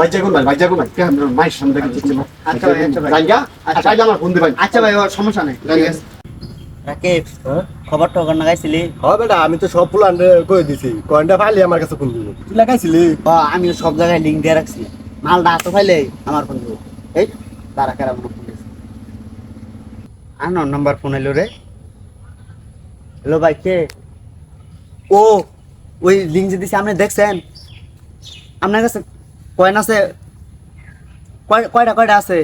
ভাই যাগুন ভাই। কে আমরা সামনে না। আচ্ছা ভাই, আচ্ছা ভাই। আচ্ছা। আচ্ছা। আমার ফোন দিবেন। আচ্ছা ভাই ওর সমস্যা নেই। ঠিক খবর টবর লাগাইছিলি? হ্যাঁ বেটা আমি তো সব ফুলান কই দিছি। কয়েনটা ফাইলে আমার কাছে ফোন দিব। তুই লাগাইছিলি? আমি সব জায়গায় লিঙ্ক দিয়ে রাখছি। মালটা হাতে ফাইলে আমার ফোন দিব। এই তারা কারা ফোন আনো নাম্বার ফোন এলো রে। হ্যালো ভাই কে? ও ওই লিঙ্ক যে দিছে আপনি দেখছেন? আপনার কাছে কয়েন আছে? কয় কয়টা কয়টা আছে?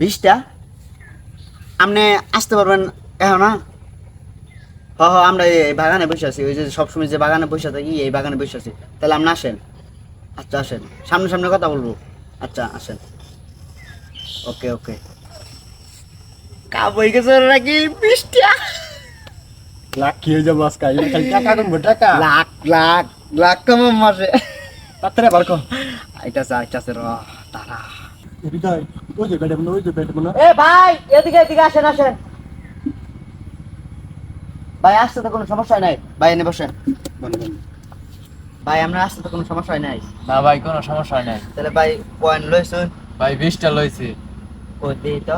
বিশটা? আপনি আসতে পারবেন এখন না হ হ আমরা এই বাগানে বসে আছি। ওই যে সবসময় যে বাগানে বসে থাকি এই বাগানে বসে আছি। তাহলে আপনি আসেন। আচ্ছা আসেন। সামনে সামনে কথা বলব। আচ্ছা আসেন। ওকে ওকে। কাবই গেছে নাকি? বিশটা। লাখ কি হয়ে যাব আজকে। টাকা টাকা লাখ লাখ লাখ কম মাসে। তাড়াতাড়ি বার কর। আইতাছে আইতাছে র তারা হৃদয় ওই যে বেটা মনে ওই যে বেটা মনে। এ ভাই এদিকে এদিকে আসেন আসেন। ভাই আসতে তো কোনো সমস্যা নাই। ভাই এনে বসেন। ভাই আমরা আসতে তো কোনো সমস্যা নাই। না ভাই কোনো সমস্যা নাই। তাহলে ভাই পয়েন্ট লইছুন? ভাই বিশটা লইছি। ও দিই তো?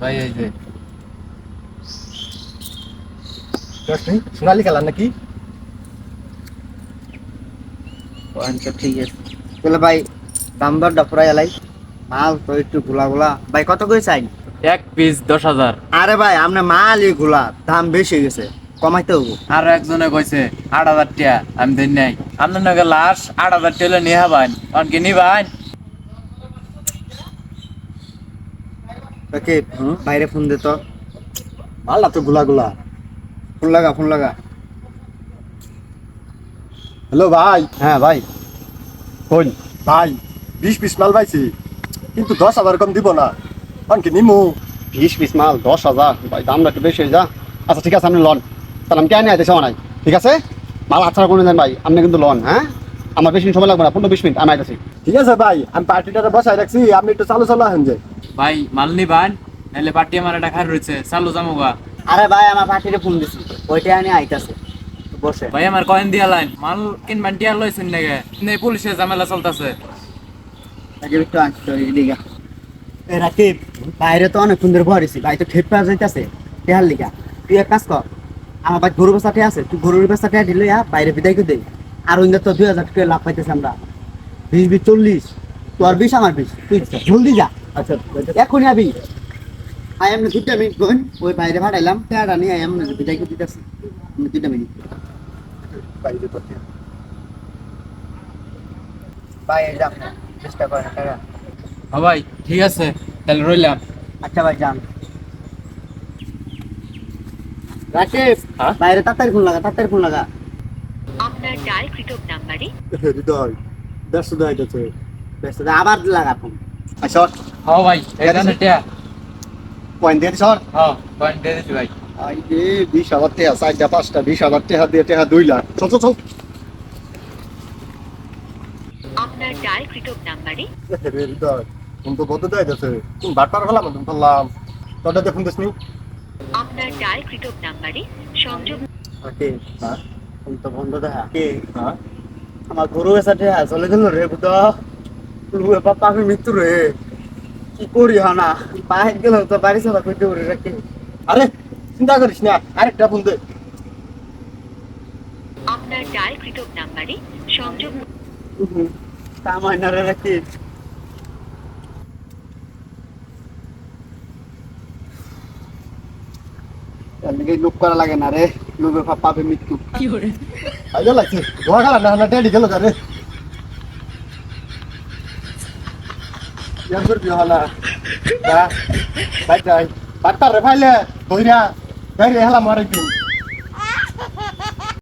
ভাই এই যে। সোনালি খেলা নাকি? পয়েন্ট ঠিক আছে তাহলে ভাই দাম দরটা পুরাই এলাই। মাল তো একটু গুলা গুলা ভাই কত করে চাই? এক পিস দশ হাজার। আরে ভাই আপনার মালই গুলা দাম বেশি হয়ে গেছে। কমাইতে হব। আর একজনে কইছে আট হাজার টাকা আমি দেন নাই। আপনার নাকি লাশ আট হাজার টাকা নিয়ে হবান কারণ কি নিবান ওকে বাইরে ফোন দে তো। ভালো তো গুলা গুলা ফোন লাগা ফোন লাগা। হ্যালো ভাই। হ্যাঁ ভাই। কোন ভাই বিশ পিস মাল পাইছি কিন্তু দশ হাজার কম দিব না। কি নিমু? বিশ পিস মাল দশ হাজার। ভাই দামটা একটু বেশি হয়ে যা। আচ্ছা ঠিক আছে আপনি লন। তাহলে আমি কেন আইতেছি নাই। ঠিক আছে? মাল আচ্ছা করে দেন ভাই আপনি কিন্তু লন হ্যাঁ? আমার বেশি সময় লাগবে না পনেরো বিশ মিনিট আমি আইতেছি। ঠিক আছে ভাই আমি পার্টিটা বসাই রাখছি আপনি একটু চালু চালু আহেন যে। ভাই মাল নিবান নাহলে পার্টি আমার একটা খার রয়েছে চালু জামুগা আরে ভাই আমার পার্টিতে ফোন দিছি। ওইটা আনি আইতাছে। বসে। ভাই আমার কয়েন দিয়া লাইন। মাল কিনবান টিয়া লইছেন নাকি? নেই পুলিশের ঝামেলা চলতেছে। আগে একটু আসতো এদিকে। এ রাকিব বাইরে তো অনেক সুন্দর ভরেছি ভাই তো ঠেপ পাওয়া যাইতাছে। টেহার লিগা তুই এক কাজ কর। আমার ভাই গরু বেচাতে আছে তুই গরুর বেচাতে দিলে বাইরে বিদায় করে দে। আর ওই তো দুই হাজার টাকা লাভ পাইতেছে আমরা। বিশ বিশ চল্লিশ। তোর বিশ আমার বিশ। তুই জলদি যা। আচ্ছা এখনই আবি। আই এমনি দুটা মিনিট বোন। ওই বাইরে ভাড়াইলাম। টেহারা নিয়ে আই এমনি বিদায় করে দিতেছি। দুটা মিনিট। ভাই এই যান চেষ্টা করেন টাকা হ্যাঁ ভাই ঠিক আছে তাহলে রইলাম আচ্ছা ভাই যান রাকিব হ্যাঁ? বাইরে তাড়াতাড়ি ফোন লাগা তাড়াতাড়ি ফোন লাগা আপনার ডায়ালকৃত নাম্বারে। হৃদয় দেড়শো দেয় যাচ্ছে ব্যস্ত দে, আবার লাগা ফোন। আচ্ছা হ্যাঁ ভাই এখানে টিয়া পয়েন্ট দিয়ে সর হ্যাঁ কয়েন দিয়ে দিচ্ছি ভাই আই রে বিশ হাজার টাকা চারটা পাঁচটা বিশ হাজার টাকা দিয়ে টাকা দুই লাখ। চল চল চল। আপনার ডায়ালকৃত নাম্বারে তুমি তো বদ্ধ দেয় যাচ্ছে তুমি বাটপার ফেলাম তুমি বললাম। তোটা দেখুন দিসনি আপনার ডায়ালকৃত নাম্বারে সংযোগ রাকিব হ্যাঁ ফোন তো বন্ধ দেখা কে হ্যাঁ আমার গরু চলে গেল রে বুদা লুয়ে পাপা আমি মৃত্যু রে। কি করি হানা? বাইরে গেল তো বাড়ি সাথে কইতে পারি আরে চিন্তা করিস না আরেকটা ফোন দে। আপনার ডায়ালকৃত নাম্বারে সংযোগ কামাই না রে লোক করা লাগে না রে লোভে পাপে মৃত্যু। আইলে লাগছে ধোয়া খালা না না ড্যাডি গেল রে। ইয়ার করবি হলা। বা বাই যাই। বাটপার রে ফাইলে বইরা গাড়ি হেলা মারে দিন